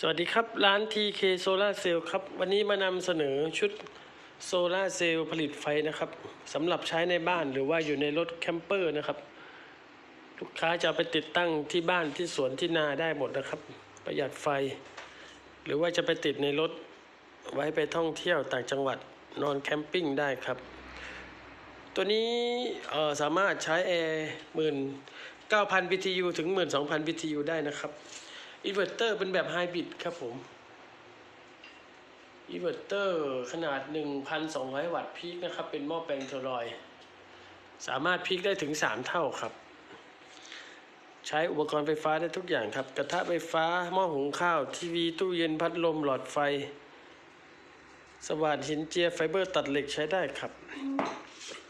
สวัสดีครับร้าน TK Solar Cell ครับ วันนี้มานำเสนอชุดโซลาเซลล์ผลิตไฟนะครับสำหรับใช้ในบ้านหรือว่าอยู่ในรถแคมเปอร์นะครับ ลูกค้าจะไปติดตั้งที่บ้านที่สวนที่นาได้หมดนะครับ ประหยัดไฟ หรือว่าจะไปติดในรถ ไว้ไปท่องเที่ยวต่างจังหวัดนอนแคมปิ้งได้ครับ ตัวนี้สามารถใช้แอร์หมื่นเก้าพัน BTU ถึงหมื่นสองพัน BTU ได้นะครับ อินเวอร์เตอร์เป็นแบบไฮบริดครับผมอินเวอร์เตอร์ขนาด 1,200 วัตต์พีคนะครับ เป็นหม้อแปลงโทรอย สามารถพีคได้ถึง 3 เท่าครับ ใช้อุปกรณ์ไฟฟ้าได้ทุกอย่างครับ กระทะไฟฟ้า หม้อหุงข้าว ทีวี ตู้เย็นพัดลม หลอดไฟ สว่านหินเจียไฟเบอร์ตัดเหล็กใช้ได้ครับ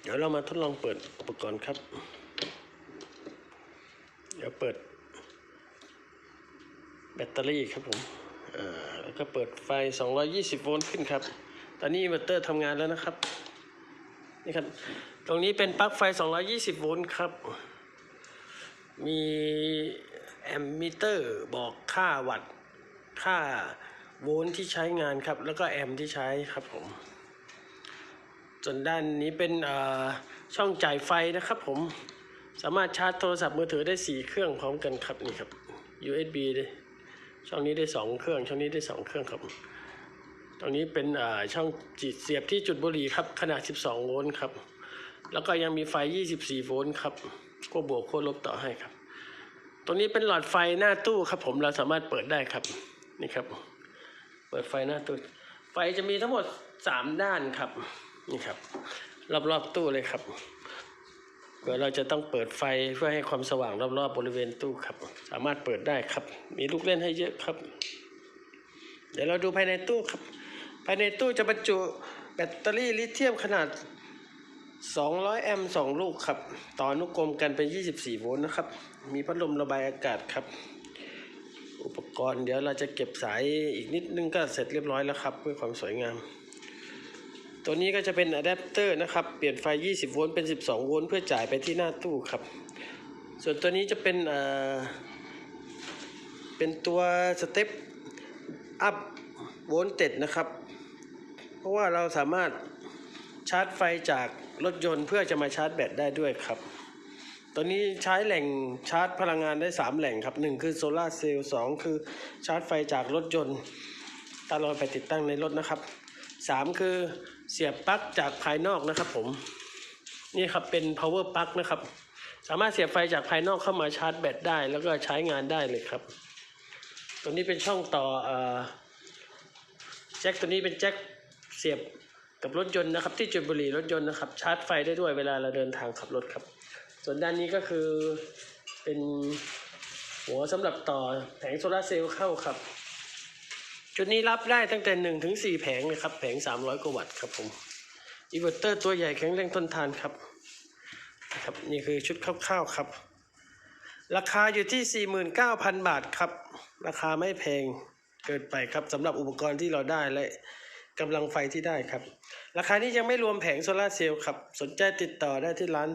เดี๋ยวเรามาทดลองเปิดอุปกรณ์ครับ เดี๋ยวเปิด แบตเตอรี่ครับผมแล้วก็เปิดไฟ 220 โวลต์ขึ้นครับ ตอนนี้อินเวอร์เตอร์ทำงานแล้วนะครับ นี่ครับ ตรงนี้เป็นปลั๊กไฟ 220 โวลต์ครับ มีแอมมิเตอร์บอกค่าวัตต์ ค่าโวลต์ที่ใช้งานครับ แล้วก็แอมที่ใช้ครับผม ส่วนด้านนี้เป็นช่องจ่ายไฟนะครับผม สามารถชาร์จโทรศัพท์มือถือได้ 4 เครื่องพร้อมกันครับนี่ครับ USB เลย ช่องนี้ได้2เครื่อง ช่องนี้ได้2เครื่องครับ ตรงนี้เป็นอ่าช่องจิตเสียบที่จุดบุหรี่ครับ ขนาด 12 โวลต์ครับ แล้วก็ยังมีไฟ 24 โวลต์ครับขั้วบวกขั้วลบต่อให้ครับ ตรงนี้เป็นหลอดไฟหน้าตู้ครับ ผมเราสามารถเปิดได้ครับนี่ครับ เปิดไฟหน้าตู้ ไฟจะมีทั้งหมด 3 ด้านครับนี่ครับ รอบๆตู้เลยครับ เดี๋ยวเราจะต้องเปิดไฟเพื่อให้ความสว่างรอบๆบริเวณตู้ครับ สามารถเปิดได้ครับ มีลูกเล่นให้เยอะครับ เดี๋ยวเราดูภายในตู้ครับ ภายในตู้จะบรรจุแบตเตอรี่ลิเธียมขนาด 200 แอมป์2ลูกครับ ต่อนุกรมกันเป็น 24 โวลต์นะครับ มีพัดลมระบายอากาศครับ อุปกรณ์เดี๋ยวเราจะเก็บสายอีกนิดนึงก็เสร็จเรียบร้อยแล้วครับเพื่อความสวยงาม ตัวนี้ก็จะเป็นอะแดปเตอร์นะครับ เปลี่ยนไฟ 20 โวลต์เป็น 12 โวลต์เพื่อจ่ายไปที่หน้าตู้ครับ ส่วนตัวนี้จะเป็นเอ่อเป็นตัวสเต็ปอัพโวลต์เต็ดนะครับ เพราะว่าเราสามารถชาร์จไฟจากรถยนต์เพื่อจะมาชาร์จแบตได้ด้วยครับตัวนี้ใช้แหล่งชาร์จพลังงานได้ 3 แหล่งครับ 1 คือโซลาร์เซลล์2คือชาร์จไฟจากรถยนต์ถ้าเราไปติดตั้งในรถนะครับ 3คือเสียบปลั๊กจากภายนอกนะครับผม นี่ครับเป็น power plug นะครับ สามารถเสียบไฟจากภายนอกเข้ามาชาร์จแบตได้ แล้วก็ใช้งานได้เลยครับ ตัวนี้เป็นช่องต่ออแจ็คตัวนี้เป็นแจ็คเสียบกับรถยนต์นะครับ ที่จุดบุหรี่รถยนต์นะครับ ชาร์จไฟได้ด้วยเวลาเราเดินทางขับรถครับ ส่วนด้านนี้ก็คือเป็นหัวสำหรับต่อแผงโซลาเซลล์เข้าครับ จุดนี้รับได้ตั้งแต่1ถึง4แผงนะครับ แผง 300 กว่าวัตต์ครับผมอิเวอร์เตอร์ตัวใหญ่แข็งแรงทนทานครับนะครับ นี่คือชุดคร่าวๆครับ ราคาอยู่ที่ 49,000 บาทครับ ราคาไม่แพงเกินไปครับสำหรับอุปกรณ์ที่เราได้และกำลังไฟที่ได้ครับ ราคานี้ยังไม่รวมแผงโซลาเซลล์ครับ สนใจติดต่อได้ที่ร้าน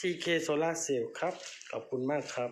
TK Solar Cell ครับ ขอบคุณมากครับ